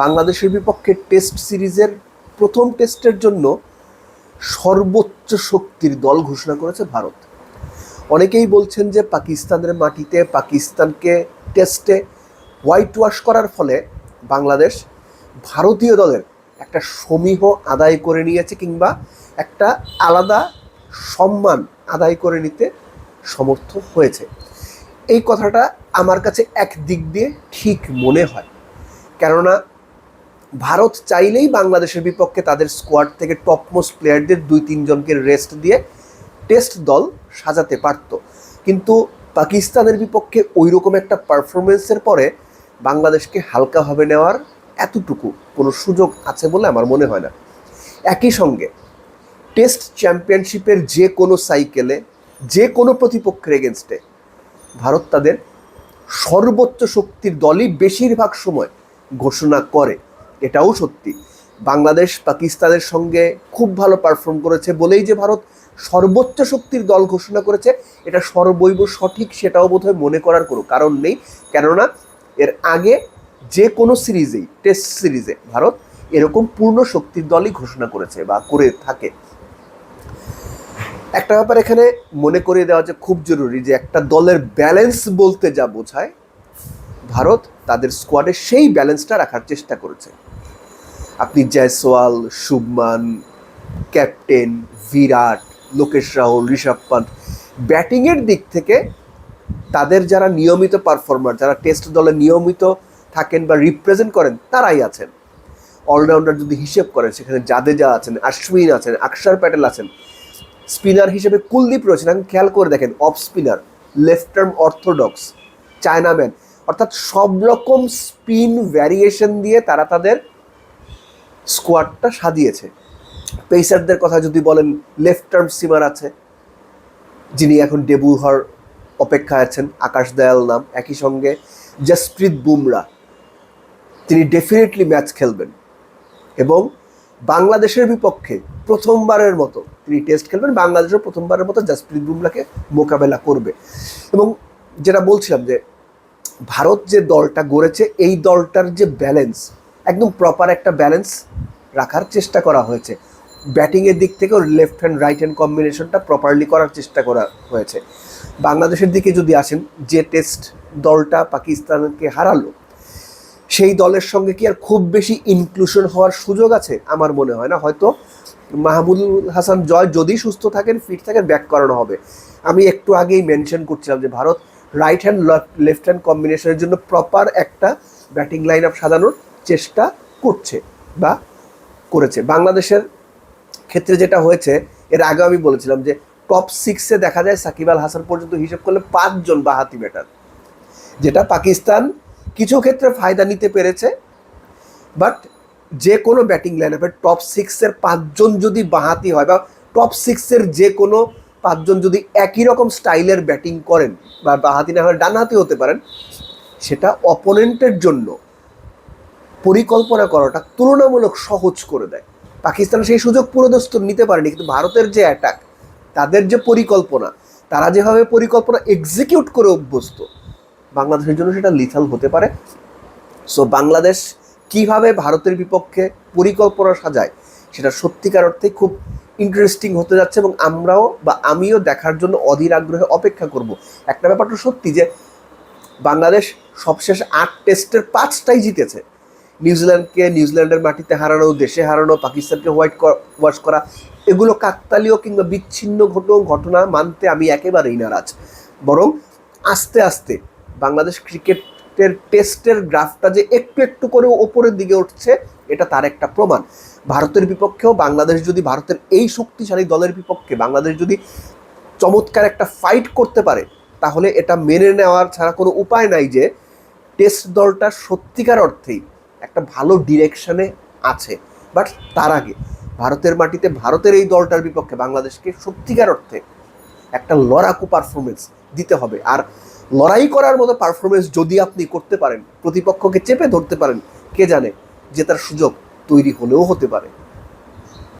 বাংলাদেশের বিপক্ষে টেস্ট সিরিজের প্রথম টেস্টের জন্য সর্বোচ্চ শক্তির দল ঘোষণা করেছে ভারত। অনেকেই বলছেন যে পাকিস্তানের মাটিতে পাকিস্তানকে টেস্টে হোয়াইট ওয়াশ করার ফলে বাংলাদেশ ভারতীয় দলের একটা সমীহ আদায় করে নিয়েছে কিংবা একটা আলাদা সম্মান আদায় করে নিতে সমর্থ হয়েছে। এই কথাটা আমার কাছে এক দিক দিয়ে ঠিক মনে হয়। কেননা ভারত চাইলেই বাংলাদেশের বিপক্ষে তাদের স্কোয়াড থেকে টপমোস্ট প্লেয়ারদের দুই, তিনজনকে রেস্ট দিয়ে টেস্ট দল সাজাতে পারত। কিন্তু পাকিস্তানের বিপক্ষে ওই রকম একটা পারফরমেন্সের পরে বাংলাদেশকে হালকাভাবে নেওয়ার এতটুকু কোনো সুযোগ আছে বলে আমার মনে হয় না। একই সঙ্গে টেস্ট চ্যাম্পিয়নশিপের যে কোনো সাইকেলে যে কোনো প্রতিপক্ষের এগেনস্টে ভারত তাদের সর্বোচ্চ শক্তির দলই বেশিরভাগ সময় ঘোষণা করে। এটাও সত্যি। বাংলাদেশ পাকিস্তানের সঙ্গে খুব ভালো পারফর্ম করেছে বলেই যে ভারত সর্বোচ্চ শক্তির দল ঘোষণা করেছে, এটা সর্বৈব সঠিক সেটাও বোধহয় মনে করার কোনো কারণ নেই। কেননা, এর আগে যে কোনো সিরিজেই টেস্ট সিরিজে ভারত এরকম পূর্ণ শক্তির দলই ঘোষণা করেছে বা করে থাকে। একটা ব্যাপার এখানে মনে করিয়ে দেওয়া যে খুব জরুরি যে একটা দলের ব্যালেন্স বলতে যা বোঝায়, ভারত তাদের স্কোয়াডে সেই ব্যালেন্সটা রাখার চেষ্টা করেছে। আপনি জয়সওয়াল, শুভমান, ক্যাপ্টেন, বিরাট, লোকেশ রাহুল, ঋষভ পান্ত ব্যাটিংয়ের দিক থেকে তাদের যারা নিয়মিত পারফর্মার যারা টেস্ট দলে নিয়মিত থাকেন বা রিপ্রেজেন্ট করেন, তারাই আছেন। অলরাউন্ডার যদি হিসেব করেন, সেখানে জাদেজা আছেন, আশ্বিন আছেন, আকসার প্যাটেল আছেন স্পিনার হিসেবে কুলদীপ রয়েছেন। এখন খেয়াল করে দেখেন off spinner left arm orthodox chinaman অর্থাৎ সব রকম স্পিন ভ্যারিয়েশন দিয়ে তারা তাদের স্কোয়াডটা সাজিয়েছে। পেসারদের কথা যদি বলেন লেফট টার্ম সিমার আছে, যিনি এখন ডেবু হওয়ার অপেক্ষায় আছেন, আকাশ দয়াল নাম। একই সঙ্গে জসপ্রীত বুমরা, তিনি ডেফিনেটলি ম্যাচ খেলবেন। এবং বাংলাদেশের বিপক্ষে প্রথমবারের মতো তিনি টেস্ট খেলবেন, বাংলাদেশের প্রথমবারের মতো জসপ্রীত বুমরাকে মোকাবেলা করবে। এবং যেটা বলছিলাম যে, ভারত যে দলটা গড়েছে, এই দলটার যে ব্যালেন্স একদম প্রপার একটা ব্যালেন্স রাখার চেষ্টা করা হয়েছে। ব্যাটিংয়ের দিক থেকেও লেফট হ্যান্ড রাইট হ্যান্ড কম্বিনেশনটা প্রপারলি করার চেষ্টা করা হয়েছে। বাংলাদেশের দিকে যদি আসেন, যে টেস্ট দলটা পাকিস্তানকে হারালো, সেই দলের সঙ্গে কি আর খুব বেশি ইনক্লুশন হওয়ার সুযোগ আছে? আমার মনে হয় না। হয়তো মাহমুদুল হাসান জয় যদি সুস্থ থাকেন ফিট থাকেন ব্যাক করানো হবে। আমি একটু আগেই মেনশন করছিলাম যে Bharat right hand left hand কম্বিনেশনের জন্য প্রপার একটা ব্যাটিং লাইন আপ সাজানোর চেষ্টা করছে বা করেছে। বাংলাদেশের ক্ষেত্রে যেটা হয়েছে, এর আগে আমি বলেছিলাম যে টপ সিক্সে দেখা যায় সাকিব আল হাসান পর্যন্ত হিসেব করলে পাঁচজন বাহাতি ব্যাটার যেটা পাকিস্তান কিছু ক্ষেত্রে ফায়দা নিতে পেরেছে বাট যে কোনো ব্যাটিং লাইন আপের টপ সিক্সের পাঁচজন যদি বাহাতি হয় বা টপ সিক্সের যে কোনো পাঁচজন যদি একই রকম স্টাইলের ব্যাটিং করেন বা বাহাতি না হলে ডানহাতি হতে পারেন, সেটা অপোনেন্টের জন্য পরিকল্পনা করাটা তুলনামূলক সহজ করে দেয়। পাকিস্তান সেই সুযোগ পুরোদস্ত নিতে পারেনি, কিন্তু ভারতের যে অ্যাটাক তাদের যে পরিকল্পনা, তারা যেভাবে পরিকল্পনা এক্সিকিউট করে অভ্যস্ত, বাংলাদেশের জন্য সেটা লিথাল হতে পারে। সো বাংলাদেশ কীভাবে ভারতের বিপক্ষে পরিকল্পনা সাজায়, সেটা সত্যিকার অর্থে খুব ইন্টারেস্টিং হতে যাচ্ছে এবং আমরাও বা আমিও দেখার জন্য অধীর আগ্রহে অপেক্ষা করব। একটা ব্যাপারটা সত্যি যে, বাংলাদেশ সবশেষ আট টেস্টের পাঁচটাই জিতেছে। নিউজিল্যান্ডকে, নিউজিল্যান্ডের মাটিতে হারানো, দেশে হারানো, পাকিস্তানকে হোয়াইট ওয়াশ করা, এগুলো কাকতালীয় কিংবা বিচ্ছিন্ন ঘটনা ঘটনা মানতে আমি একেবারেই নারাজ। বরং আস্তে আস্তে বাংলাদেশ ক্রিকেটের টেস্টের গ্রাফটা যে একটু একটু করে ওপরের দিকে উঠছে, এটা তার একটা প্রমাণ। ভারতের বিপক্ষেও বাংলাদেশ যদি ভারতের এই শক্তিশালী দলের বিপক্ষে বাংলাদেশ যদি চমৎকার একটা ফাইট করতে পারে, তাহলে এটা মেনে নেওয়ার ছাড়া কোনো উপায় নাই যে টেস্ট দলটা সত্যিকার অর্থেই একটা ভালো ডিরেকশনে আছে। বাট তার আগে, ভারতের মাটিতে ভারতের এই দলটার বিপক্ষে বাংলাদেশকে সত্যিকার অর্থে একটা লড়াকু পারফরমেন্স দিতে হবে। আর লড়াই করার মতো পারফরমেন্স যদি আপনি করতে পারেন, প্রতিপক্ষকে চেপে ধরতে পারেন, কে জানে যে তার সুযোগ তৈরি হলেও হতে পারে।